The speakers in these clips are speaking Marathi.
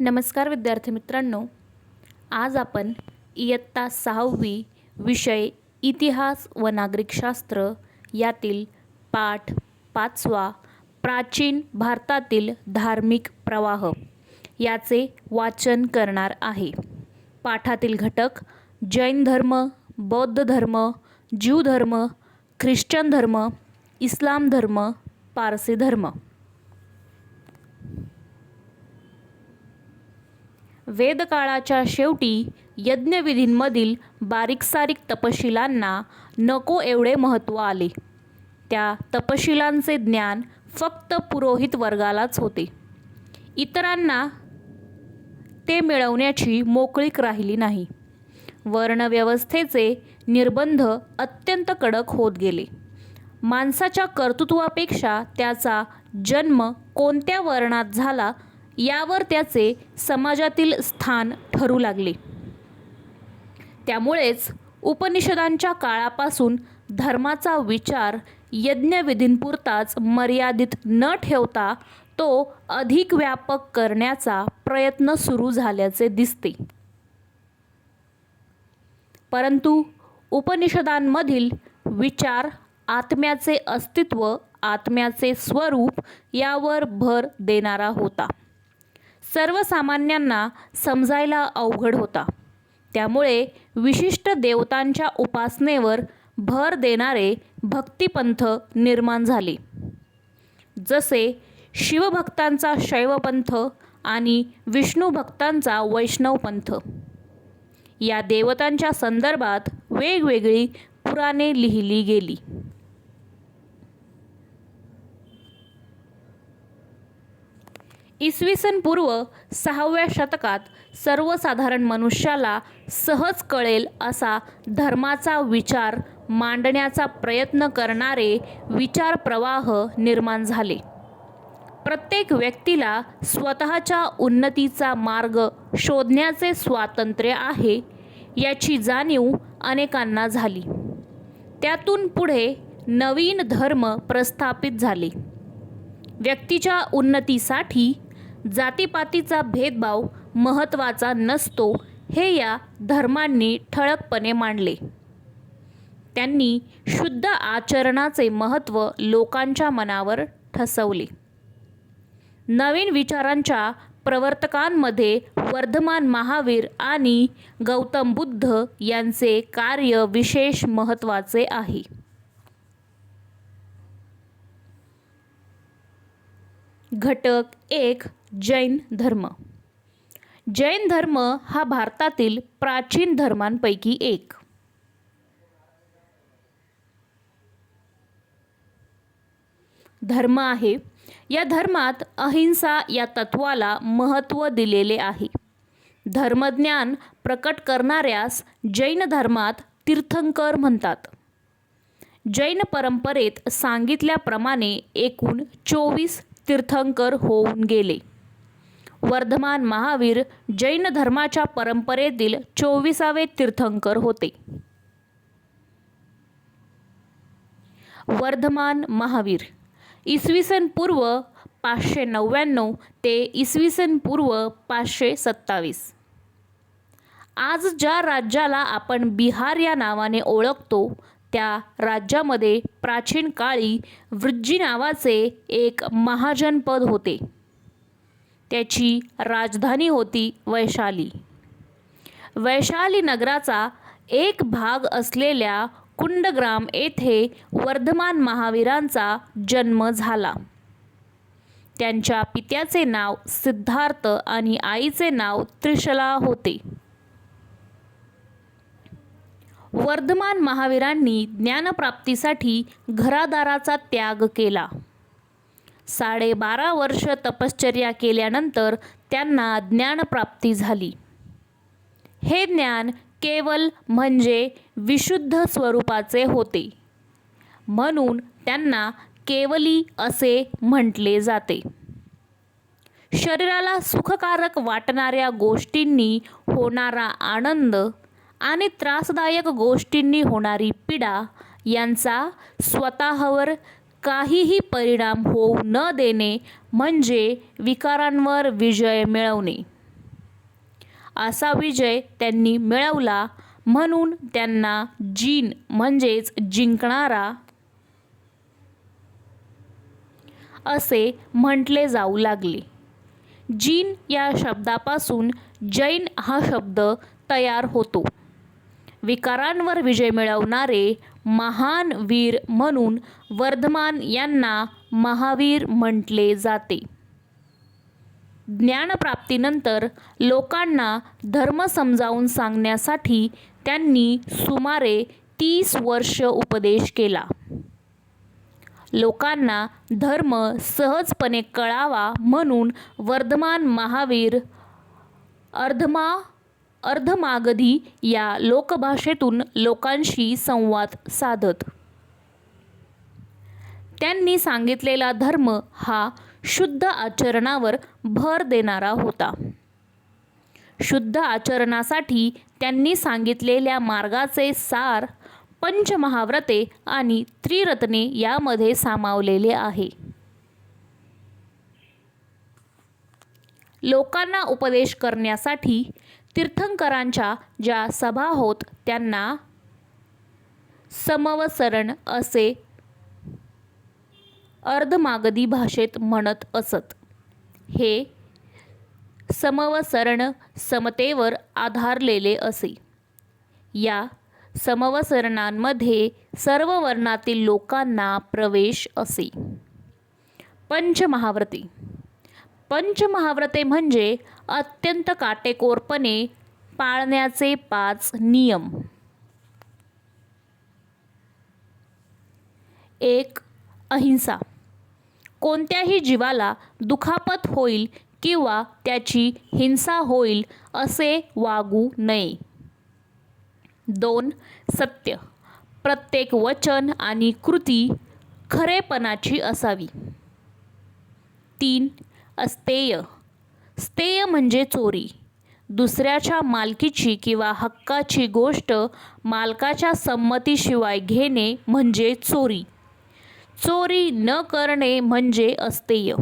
नमस्कार विद्यार्थी मित्रांनो. आज आपण इयत्ता सहावी विषय इतिहास व नागरिकशास्त्र यातील पाठ पाचवा प्राचीन भारतातील धार्मिक प्रवाह याचे वाचन करणार आहे. पाठातील घटक जैन धर्म बौद्ध धर्म ज्यू धर्म ख्रिश्चन धर्म इस्लाम धर्म पारसी धर्म. वेदकाळाच्या शेवटी यज्ञविधींमधील बारीकसारीक तपशिलांना नको एवढे महत्त्व आले. त्या तपशिलांचे ज्ञान फक्त पुरोहित वर्गालाच होते. इतरांना ते मिळवण्याची मोकळीक राहिली नाही. वर्णव्यवस्थेचे निर्बंध अत्यंत कडक होत गेले. माणसाच्या कर्तृत्वापेक्षा त्याचा जन्म कोणत्या वर्णात झाला यावर त्याचे समाजातील स्थान ठरू लागले. त्यामुळेच उपनिषदांच्या काळापासून धर्माचा विचार यज्ञविधींपुरताच मर्यादित न ठेवता तो अधिक व्यापक करण्याचा प्रयत्न सुरू झाल्याचे दिसते. परंतु उपनिषदांमधील विचार आत्म्याचे अस्तित्व आत्म्याचे स्वरूप यावर भर देणारा होता. सर्वसामान्यांना समजायला अवघड होता. त्यामुळे विशिष्ट देवतांच्या उपासनेवर भर देणारे भक्तिपंथ निर्माण झाले. जसे शिवभक्तांचा शैवपंथ आणि विष्णूभक्तांचा वैष्णवपंथ. या देवतांच्या संदर्भात वेगवेगळी पुराणे लिहिली गेली. इसवी सन पूर्व सहाव्या शतकात सर्वसाधारण मनुष्याला सहज कळेल असा धर्माचा विचार मांडण्याचा प्रयत्न करणारे विचार प्रवाह निर्माण झाले. प्रत्येक व्यक्तीला स्वतःच्या उन्नतीचा मार्ग शोधण्याचे स्वातंत्र्य आहे याची जाणीव अनेकांना झाली. त्यातून पुढे नवीन धर्म प्रस्थापित झाले. व्यक्तीच्या उन्नतीसाठी जातीपातीचा भेदभाव महत्त्वाचा नसतो हे या धर्मांनी ठळकपणे मांडले. त्यांनी शुद्ध आचरणाचे महत्त्व लोकांच्या मनावर ठसवले. नवीन विचारांच्या प्रवर्तकांमध्ये वर्धमान महावीर आणि गौतम बुद्ध यांचे कार्य विशेष महत्त्वाचे आहे. घटक एक जैन धर्म. जैन धर्म हा भारतातील प्राचीन धर्मांपैकी एक. धर्म आहे. या धर्मात अहिंसा या तत्वाला महत्त्व दिलेले आहे. धर्मज्ञान प्रकट करणाऱ्यास जैन धर्मात तीर्थंकर म्हणतात. जैन परंपरेत सांगितल्याप्रमाणे एकूण चोवीस तीर्थंकर होऊन गेले. वर्धमान महावीर जैन धर्माच्या परंपरेतील चोवीसावे तीर्थंकर होते. वर्धमान महावीर इसवी सन पूर्व पाचशे नव्याण्णव ते इसवी सन पूर्व पाचशे सत्तावीस. आज ज्या राज्याला आपण बिहार या नावाने ओळखतो त्या राज्यामध्ये प्राचीन काळी वृज्जी नावाचे एक महाजनपद होते. त्याची राजधानी होती वैशाली. वैशाली नगराचा एक भाग असलेल्या कुंडग्राम येथे वर्धमान महावीरांचा जन्म झाला. त्यांच्या पित्याचे नाव सिद्धार्थ आणि आईचे नाव त्रिशला होते. वर्धमान महावीरांनी ज्ञानप्राप्तीसाठी घरादाराचा त्याग केला. साडेबारा वर्ष तपश्चर्या केल्यानंतर त्यांना ज्ञानप्राप्ती झाली. हे ज्ञान केवल म्हणजे विशुद्ध स्वरूपाचे होते. म्हणून त्यांना केवली असे म्हटले जाते. शरीराला सुखकारक वाटणाऱ्या गोष्टींनी होणारा आनंद आणि त्रासदायक गोष्टींनी होणारी पीडा यांचा स्वतःवर काहीही परिणाम होऊ न देणे म्हणजे विकारांवर विजय मिळवणे. असा विजय त्यांनी मिळवला म्हणून त्यांना जीन म्हणजेच जिंकणारा असे म्हटले जाऊ लागले. जीन या शब्दापासून जैन हा शब्द तयार होतो. विकारांवर विजय मिळवणारे महान वीर म्हणून वर्धमान यांना महावीर म्हटले जाते. ज्ञानप्राप्तीनंतर लोकांना धर्म समजावून सांगण्यासाठी त्यांनी सुमारे तीस वर्ष उपदेश केला. लोकांना धर्म सहजपणे कळावा म्हणून वर्धमान महावीर अर्धमा अर्धमागधी या लोकभाषेतून लोकांशी संवाद साधत. त्यांनी सांगितलेला धर्म हा शुद्ध आचरणावर भर देणारा होता. शुद्ध आचरणासाठी त्यांनी सांगितलेल्या मार्गाचे सार पंचमहाव्रते आणि त्रिरत्ने यामध्ये सामावलेले आहे. लोकांना उपदेश करण्यासाठी तीर्थंकरांच्या ज्या सभा होत त्यांना समवसरण असे अर्धमागधी भाषेत म्हणत असत. हे समवसरण समतेवर आधारलेले असे. या समवसरणांमध्ये सर्व वर्णातील लोकांना प्रवेश असे. पंचमहाव्रते. पंचमहाव्रते म्हणजे अत्यंत काटेकोरपणे पाळण्याचे पाच नियम. एक अहिंसा. कोणत्याही जीवाला दुखापत होईल किंवा त्याची हिंसा होईल असे वागू नये. दोन सत्य. प्रत्येक वचन आणि कृती खरेपणाची असावी. तीन अस्तेय. स्तेय म्हणजे चोरी. दुसऱ्याच्या मालकीची किंवा हक्काची गोष्ट मालकाच्या संमतीशिवाय घेणे म्हणजे चोरी. चोरी न करणे म्हणजे अस्तेय.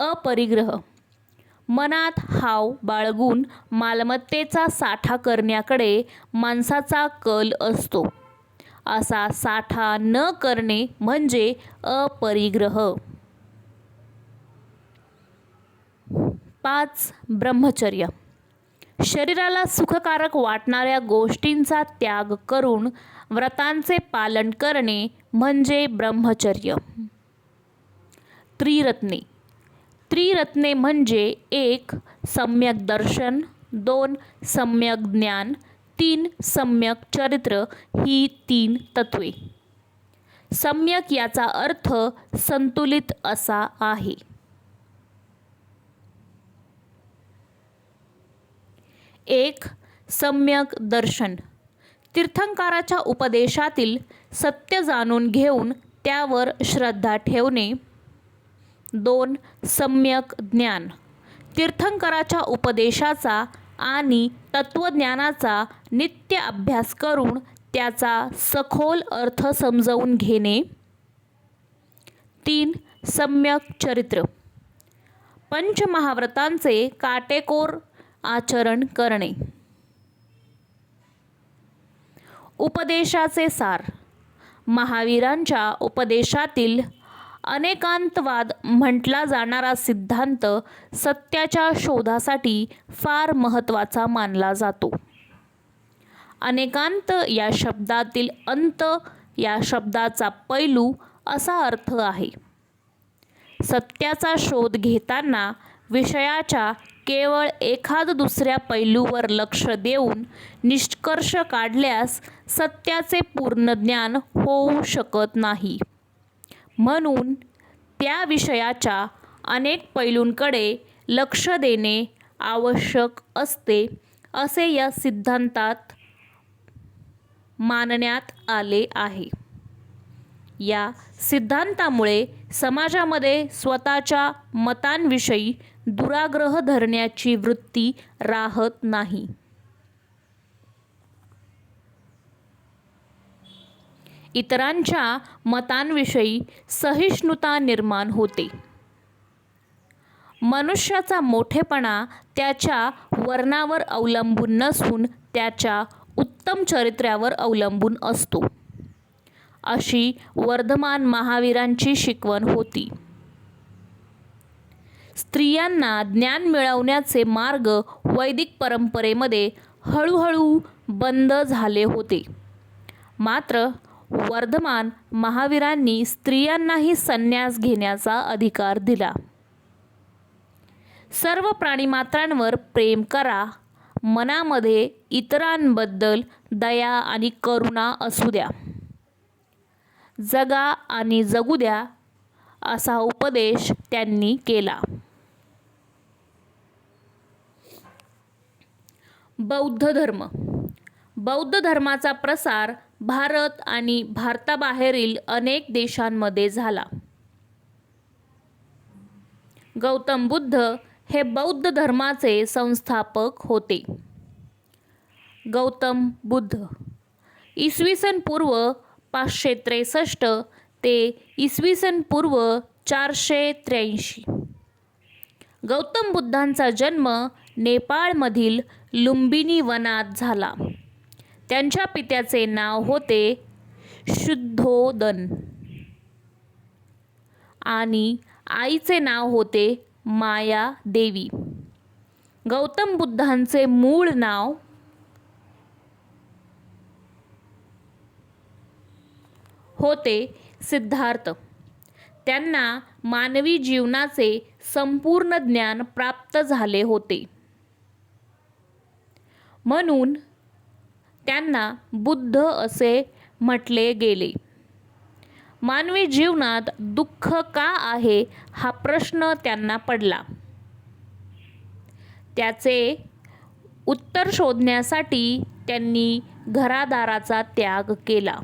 अपरिग्रह. मनात हाव बाळगून मालमत्तेचा साठा करण्याकडे माणसाचा कल असतो. असा साठा न करणे म्हणजे अपरिग्रह. पाच ब्रह्मचर्य. शरीराला सुखकारक वाटणाऱ्या गोष्टींचा त्याग करून व्रतांचे पालन करणे म्हणजे ब्रह्मचर्य. त्रिरत्ने. त्रिरत्ने म्हणजे एक सम्यक दर्शन दोन सम्यक ज्ञान तीन सम्यक चरित्र ही तीन तत्वे. सम्यक याचा अर्थ संतुलित असा आहे. एक सम्यक दर्शन. तीर्थंकाराच्या उपदेशातील सत्य जाणून घेऊन त्यावर श्रद्धा ठेवणे. दोन सम्यक ज्ञान. तीर्थंकराच्या उपदेशाचा आणि तत्त्वज्ञानाचा नित्य अभ्यास करून त्याचा सखोल अर्थ समजवून घेणे. तीन सम्यक चरित्र. पंचमहाव्रतांचे काटेकोर आचरण करणे. उपदेशाचे सार. महावीरांच्या उपदेशातील अनेकांतवाद म्हटला जाणारा सिद्धांत सत्याच्या शोधासाठी फार महत्त्वाचा मानला जातो. अनेकांत या शब्दातील अंत या शब्दाचा पैलू असा अर्थ आहे. सत्याचा शोध घेताना विषयाच्या केवळ एखाद दुसऱ्या पैलूवर लक्ष देऊन निष्कर्ष काढल्यास सत्याचे पूर्ण ज्ञान होऊ शकत नाही. म्हणून त्या विषयाच्या अनेक पैलूंकडे लक्ष देणे आवश्यक असते असे या सिद्धांतात मानण्यात आले आहे. या सिद्धांतामुळे समाजामध्ये स्वतःच्या मतांविषयी दुराग्रह धरण्याची वृत्ती राहत नाही. इतरांच्या मतांविषयी सहिष्णुता निर्माण होते. मनुष्याचा मोठेपणा त्याच्या वर्णावर अवलंबून नसून त्याच्या उत्तम चरित्र्यावर अवलंबून असतो. अशी वर्धमान महावीरांची शिकवण होती. स्त्रियांना ज्ञान मिळवण्याचे मार्ग वैदिक परंपरेमध्ये हळूहळू बंद झाले होते. मात्र वर्धमान महावीरांनी स्त्रियांनाही संन्यास घेण्याचा अधिकार दिला. सर्व प्राणीमात्रांवर प्रेम करा मनामध्ये इतरांबद्दल दया आणि करुणा असू द्या. जगा आणि जगू द्या असा उपदेश त्यांनी केला. बौद्ध धर्म. बौद्ध धर्माचा प्रसार भारत आणि भारताबाहेरील अनेक देशांमध्ये झाला. गौतम बुद्ध हे बौद्ध धर्माचे संस्थापक होते. गौतम बुद्ध. इसवी सन पूर्व पाचशे त्रेसष्ट ते इसवी सन पूर्व चारशे त्र्याऐंशी. गौतम बुद्धांचा जन्म नेपाळमधील लुंबिनी वनात झाला. त्यांच्या पित्याचे नाव होते शुद्धोदन. आणि आईचे नाव होते माया देवी गौतम बुद्धांचे मूळ नाव होते सिद्धार्थ. त्यांना मानवी जीवनाचे संपूर्ण ज्ञान प्राप्त झाले होते. म्हणून त्यांना बुद्ध असे म्हटले गेले. मानवी जीवनात दुःख का आहे हा प्रश्न त्यांना पडला. त्याचे उत्तर शोधण्यासाठी त्यांनी घरादाराचा त्याग केला.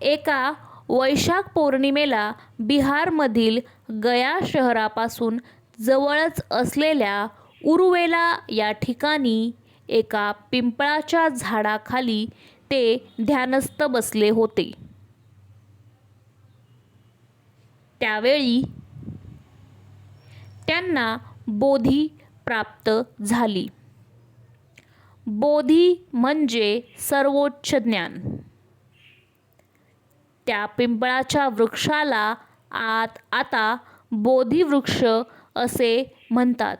एका वैशाख पौर्णिमेला बिहारमधील गया शहरापासून जवळच असलेल्या उरुवेला या ठिकाणी एका पिंपळाच्या झाडाखाली ते ध्यानस्थ बसले होते. त्यावेळी त्यांना बोधी प्राप्त झाली. बोधी म्हणजे सर्वोच्च ज्ञान. त्या पिंपळाच्या वृक्षाला आत आता बोधिवृक्ष असे म्हणतात.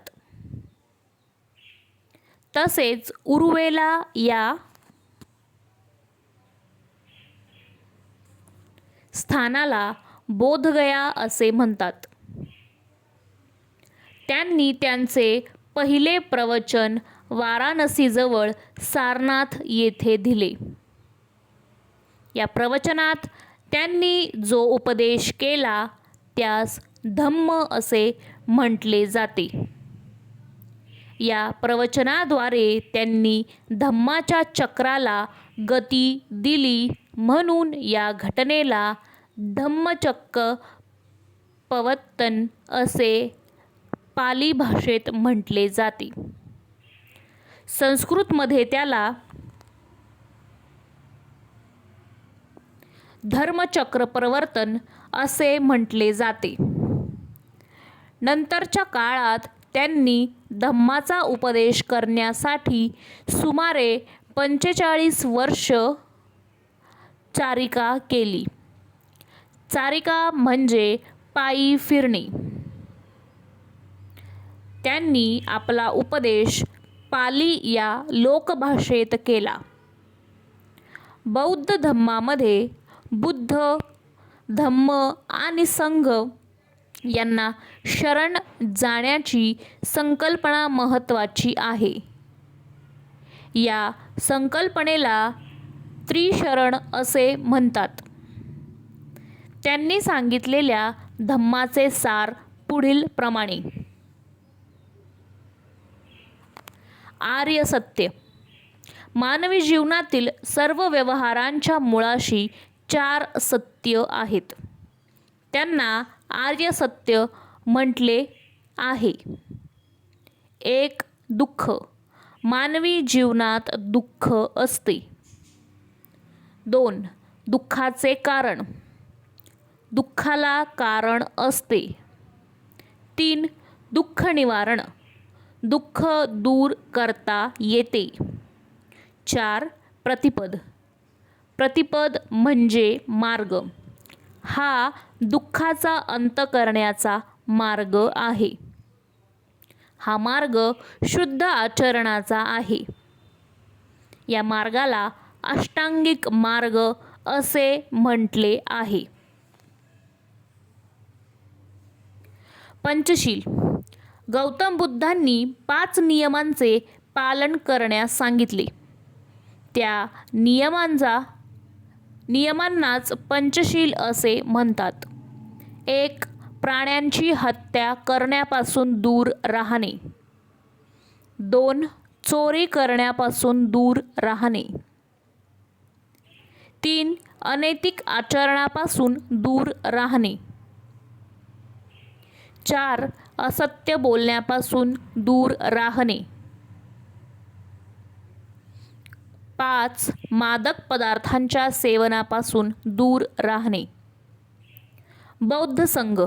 तसेच उर्वेला या स्थानाला बोधगया असे म्हणतात. त्यांनी त्यांचे पहिले प्रवचन वाराणसीजवळ सारनाथ येथे दिले. या प्रवचनात त्यांनी जो उपदेश केला त्यास धम्म असे म्हटले जाते. या प्रवचनाद्वारे त्यांनी धम्माच्या चक्राला गती दिली म्हणून या घटनेला धम्मचक्क पवत्तन असे पाली भाषेत म्हटले जाते. संस्कृतमध्ये त्याला धर्मचक्र प्रवर्तन असे म्हटले जाते. नंतरच्या काळात त्यांनी धम्माचा उपदेश करण्यासाठी सुमारे पंचेचाळीस वर्ष चारिका केली. चारिका म्हणजे पायी फिरणे. त्यांनी आपला उपदेश पाली या लोकभाषेत केला. बौद्ध धम्मामध्ये बुद्ध धम्म आणि संघ यांना शरण जाण्याची संकल्पना महत्त्वाची आहे. या संकल्पनेला त्रिशरण असे म्हणतात. त्यांनी सांगितलेल्या धम्माचे सार पुढील प्रमाणे. आर्य सत्य. मानवी जीवनातील सर्व व्यवहारांच्या मुळाशी चार सत्य आहेत. त्यांना आर्य सत्य म्हटले आहे. एक दुःख. मानवी जीवनात दुःख असते. दोन दुःखाचे कारण. दुःखाला कारण असते. तीन दुःख निवारण. दुःख दूर करता येते. चार प्रतिपद. प्रतिपद म्हणजे मार्ग. हा दुःखाचा अंत करण्याचा मार्ग आहे. हा मार्ग शुद्ध आचरणाचा आहे. या मार्गाला अष्टांगिक मार्ग असे म्हटले आहे. पंचशील. गौतम बुद्धांनी पाच नियमांचे पालन करण्यास सांगितले. त्या नियमांचा नियमांनाच पंचशील असे म्हणतात. एक प्राण्यांची हत्या करण्यापासून दूर राहणे. दोन चोरी करण्यापासून दूर राहणे. तीन अनैतिक आचरणापासून दूर राहणे. चार असत्य बोलण्यापासून दूर राहणे. पाच मादक पदार्थांच्या सेवनापासून दूर राहणे. बौद्ध संघ.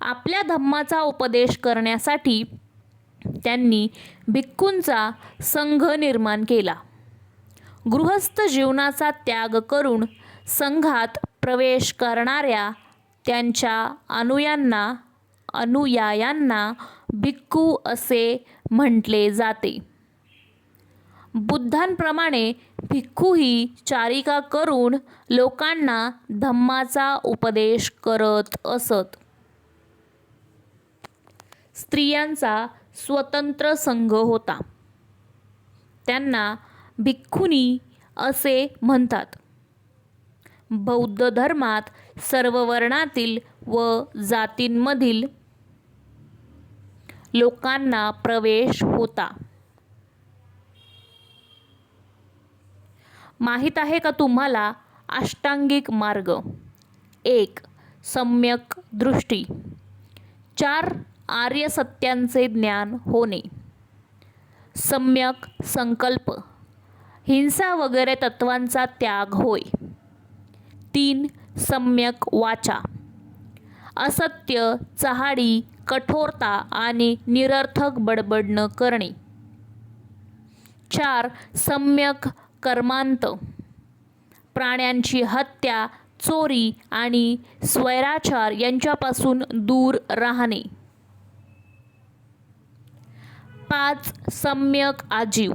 आपल्या धम्माचा उपदेश करण्यासाठी त्यांनी भिक्खूंचा संघ निर्माण केला. गृहस्थ जीवनाचा त्याग करून संघात प्रवेश करणाऱ्या त्यांच्या अनुयांना अनुयायांना भिक्खू असे म्हटले जाते. बुद्धांप्रमाणे भिक्खूही चारिका करून लोकांना धम्माचा उपदेश करत असत. स्त्रियांचा स्वतंत्र संघ होता. त्यांना भिक्खुनी असे म्हणतात बौद्ध धर्मात सर्व वर्णातील व जातींमधील लोकांना प्रवेश होता. माहीत आहे का तुम्हाला अष्टांगिक मार्ग? एक सम्यक दृष्टी. चार आर्य सत्यांचे ज्ञान होणे. सम्यक संकल्प. हिंसा वगैरे तत्वांचा त्याग होय. तीन सम्यक वाचा. असत्य चहाडी कठोरता आणि निरर्थक बडबड न करणे. चार सम्यक कर्मांत. प्राण्यांची हत्या चोरी आणि स्वैराचार यांच्यापासून दूर राहणे. पाच सम्यक आजीव.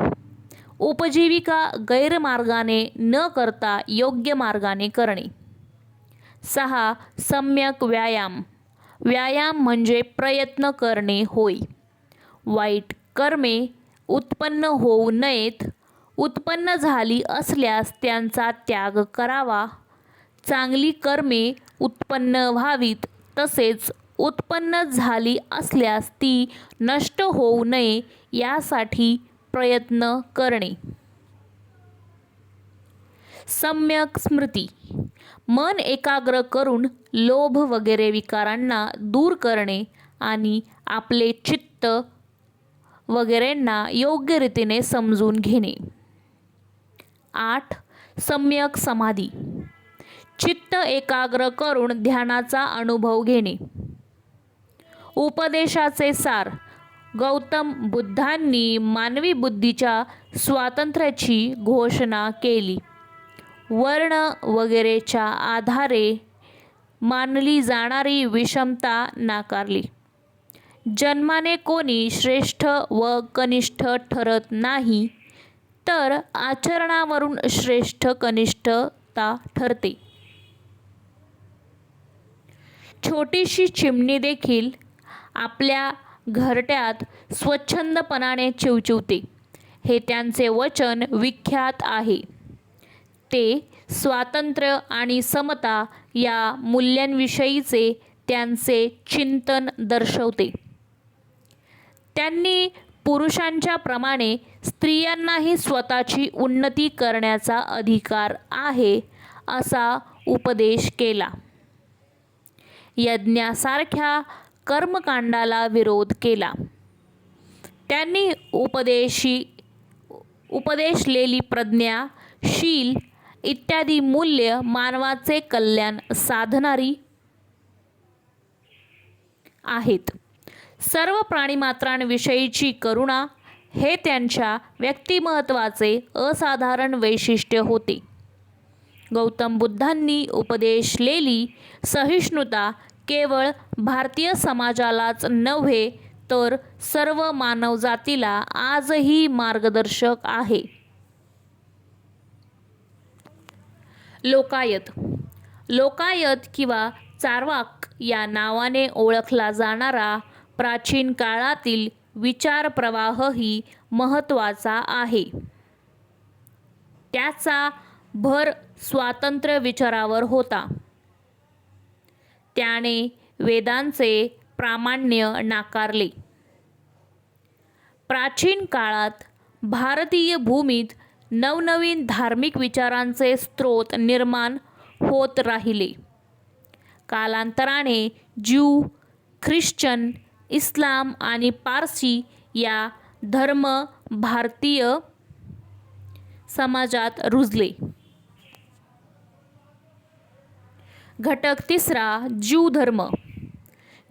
उपजीविका गैरमार्गाने न करता योग्य मार्गाने करणे. सहा सम्यक व्यायाम. व्यायाम म्हणजे प्रयत्न करणे होय. वाईट कर्मे उत्पन्न होऊ नयेत उत्पन्न झाली असल्यास त्यांचा त्याग करावा. चांगली कर्मे उत्पन्न व्हावीत तसेच उत्पन्न झाली असल्यास ती नष्ट होऊ नये यासाठी प्रयत्न करणे. सम्यक स्मृती. मन एकाग्र करून लोभ वगैरे विकारांना दूर करणे आणि आपले चित्त वगैरेंना योग्य रीतीने समजून घेणे. आठ सम्यक समाधी. चित्त एकाग्र करून ध्यानाचा अनुभव घेणे. उपदेशाचे सार. गौतम बुद्धांनी मानवी बुद्धीच्या स्वातंत्र्याची घोषणा केली. वर्ण वगैरेच्या आधारे मानली जाणारी विषमता नाकारली. जन्माने कोणी श्रेष्ठ व कनिष्ठ ठरत नाही तर आचरणावरून श्रेष्ठ कनिष्ठता ठरते. छोटीशी चिमणी देखील आपल्या घरट्यात स्वच्छंदपणाने चिवचिवते. हे त्यांचे वचन विख्यात आहे. ते स्वातंत्र्य आणि समता या मूल्यांविषयीचे त्यांचे चिंतन दर्शवते. त्यांनी पुरुषांच्या प्रमाणे स्त्रियांनाही स्वतःची उन्नती करण्याचा अधिकार आहे असा उपदेश केला. यज्ञासारख्या कर्मकांडाला विरोध केला. त्यांनी उपदेशी उपदेशलेली प्रज्ञा शील इत्यादी मूल्य मानवाचे कल्याण साधणारी आहेत. सर्व प्राणीमात्रांविषयीची करुणा हे त्यांच्या व्यक्तिमत्वाचे असाधारण वैशिष्ट्य होते. गौतम बुद्धांनी उपदेशलेली सहिष्णुता केवळ भारतीय समाजालाच नव्हे तर सर्व मानवजातीला आजही मार्गदर्शक आहे. लोकायत. लोकायत किंवा चार्वाक या नावाने ओळखला जाणारा प्राचीन काळातील विचारप्रवाहही महत्त्वाचा आहे. त्याचा भर स्वातंत्र्य विचारावर होता. त्याने वेदांचे प्रामाण्य नाकारले. प्राचीन काळात भारतीय भूमीत नवनवीन धार्मिक विचारांचे स्रोत निर्माण होत राहिले. कालांतराने ज्यू ख्रिश्चन इस्लाम आणि पारसी या धर्म भारतीय समाजात रुजले. घटक तिसरा ज्यू धर्म.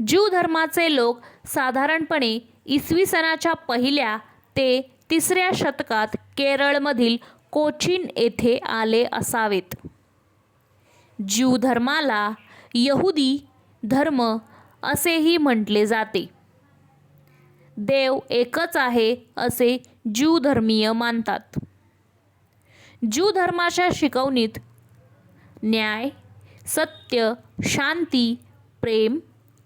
ज्यू धर्माचे लोक साधारणपणे इसवी सनाच्या पहिल्या ते तिसऱ्या शतकात केरळमधील कोचीन येथे आले असावेत. ज्यू धर्माला यहुदी धर्म असेही म्हटले जाते. देव एकच आहे असे ज्यू धर्मीय मानतात. ज्यू धर्माच्या शिकवणीत न्याय सत्य शांती प्रेम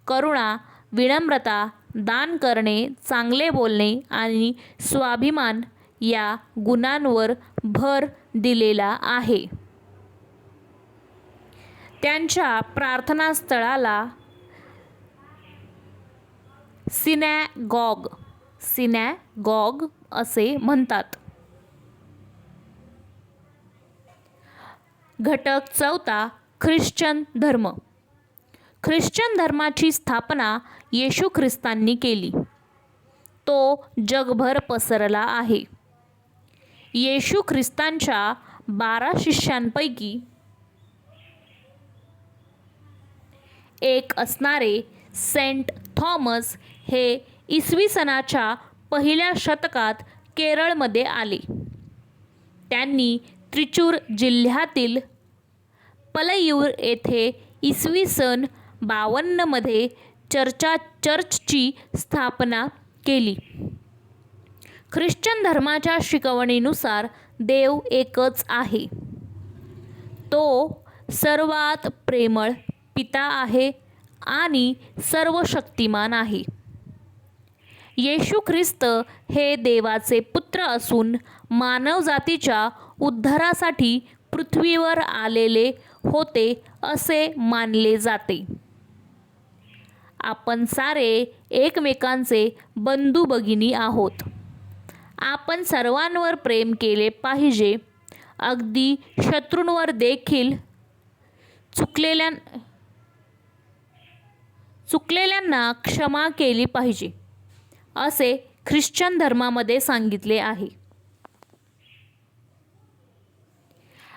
करुणा विनम्रता दान करणे चांगले बोलणे आणि स्वाभिमान या गुणांवर भर दिलेला आहे. त्यांच्या प्रार्थनास्थळाला सिनॅगॉग सिनॅगॉग असे म्हणतात. घटक चौथा ख्रिश्चन धर्म. ख्रिश्चन धर्माची स्थापना येशू ख्रिस्तांनी केली. तो जगभर पसरला आहे. येशू ख्रिस्तांच्या बारा शिष्यांपैकी एक असणारे सेंट थॉमस हे इसवी सनाच्या पहिल्या शतकात केरळमध्ये आले. त्यांनी त्रिचूर जिल्ह्यातील पलयूर येथे इसवी सन बावन्नमध्ये चर्चा चर्चची स्थापना केली. ख्रिश्चन धर्माच्या शिकवणीनुसार देव एकच आहे. तो सर्वात प्रेमळ पिता आहे आणि सर्व शक्तिमान आहे. येशू ख्रिस्त हे देवाचे पुत्र असून मानवजातीच्या उद्धारासाठी पृथ्वीवर आलेले होते असे मानले जाते. आपण सारे एकमेकांचे बंधू भगिनी आहोत. आपण सर्वांवर प्रेम केले पाहिजे. अगदी शत्रूंवर देखील चुकलेल्या चुकलेल्यांना क्षमा केली पाहिजे. असे ख्रिश्चन धर्मामध्ये सांगितले आहे.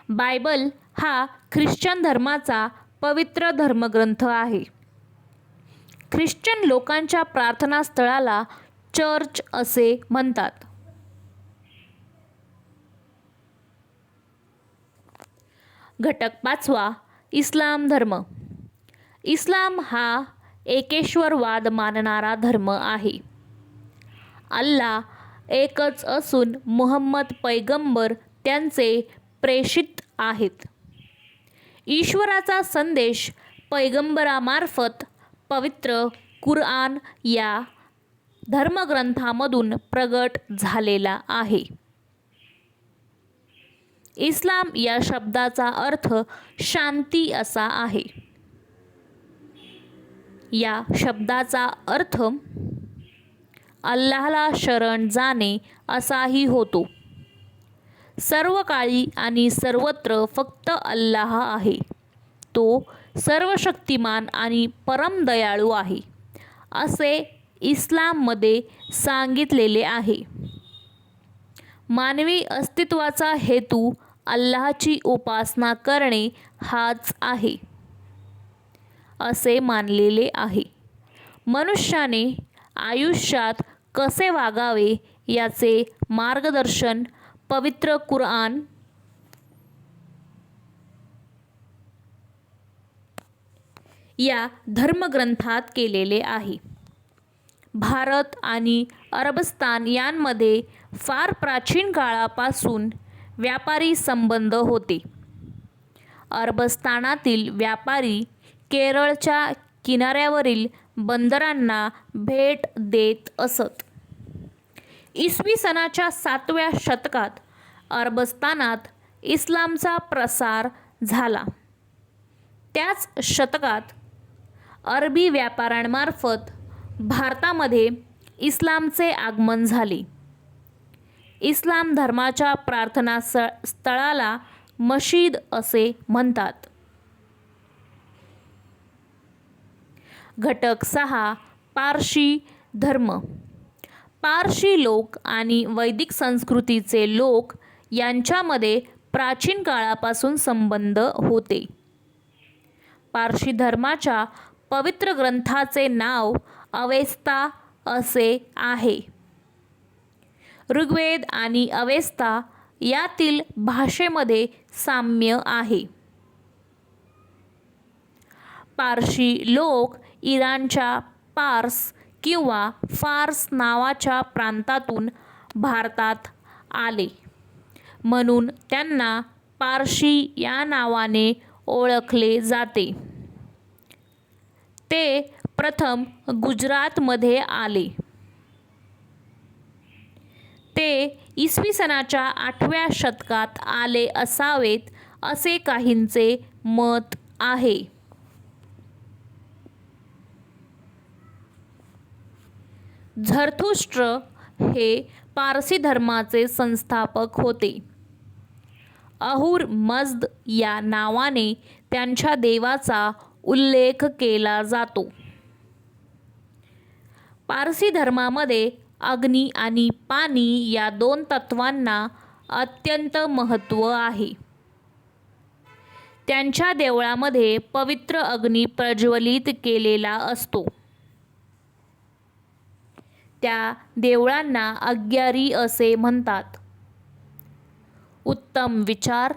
बायबल हा ख्रिश्चन धर्माचा पवित्र धर्मग्रंथ आहे. ख्रिश्चन लोकांच्या प्रार्थनास्थळाला चर्च असे म्हणतात. घटक पाचवा इस्लाम धर्म. इस्लाम हा एकेश्वरवाद मानणारा धर्म आहे. अल्ला एकच असून मुहम्मद पैगंबर त्यांचे प्रेषित आहेत. ईश्वराचा संदेश पैगंबरामार्फत पवित्र कुरआन या धर्मग्रंथामधून प्रगट झालेला आहे. इस्लाम या शब्दाचा अर्थ शांती असा आहे. या शब्दाचा अर्थ अल्लाहला शरण जाणे असाही होतो. सर्व काळी आणि सर्वत्र फक्त अल्लाह आहे. तो सर्वशक्तिमान आणि परम दयाळू आहे. असे इस्लाममध्ये सांगितलेले आहे. मानवी अस्तित्वाचा हेतू अल्लाहची उपासना करणे हाच आहे. असे मानलेले आहे. मनुष्याने आयुष्यात कसे वागावे याचे मार्गदर्शन पवित्र कुरआन या धर्मग्रंथात केलेले आहे. भारत आणि अरबस्तान यांमध्ये फार प्राचीन काळापासून व्यापारी संबंध होते. अरबस्तानातील व्यापारी केरळच्या किनाऱ्यावरील बंदरांना भेट देत असत. इसवी सनाच्या सातव्या शतकात अरबस्तानात इस्लामचा प्रसार झाला. त्याच शतकात अरबी व्यापाऱ्यांमार्फत भारतामध्ये इस्लामचे आगमन झाले. इस्लाम धर्माच्या प्रार्थना स स्थळाला मशीद असे म्हणतात. घटक सहा पारशी धर्म. पारशी लोक आणि वैदिक संस्कृतीचे लोक यांच्यामध्ये प्राचीन काळापासून संबंध होते. पारशी धर्माच्या पवित्र ग्रंथाचे नाव अवेस्ता असे आहे. ऋग्वेद आणि अवेस्ता यातील भाषेमध्ये साम्य आहे. पारशी लोक इराणच्या पार्स किंवा फार्स नावाच्या प्रांतातून भारतात आले. म्हणून त्यांना पारशी या नावाने ओळखले जाते. ते प्रथम गुजरातमध्ये आले. ते इसवी सनाच्या आठव्या शतकात आले असावेत असे काहींचे मत आहे. झरथुष्ट्र हे पारसी धर्माचे संस्थापक होते. अहुर मज्द या नावाने त्यांच्या देवाचा उल्लेख केला जातो. पारसी धर्मामध्ये अग्नी आणि पाणी या दोन तत्वांना अत्यंत महत्त्व आहे. त्यांच्या देवळामध्ये पवित्र अग्नी प्रज्वलित केलेला असतो. त्या देवळांना अग्यारी असे म्हणतात. उत्तम विचार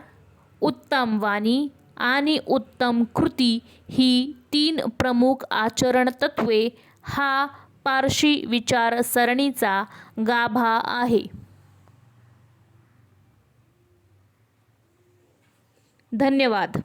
उत्तम वाणी आणि उत्तम कृती ही तीन प्रमुख आचरण तत्वे हा पारशी विचारसरणीचा गाभा आहे. धन्यवाद.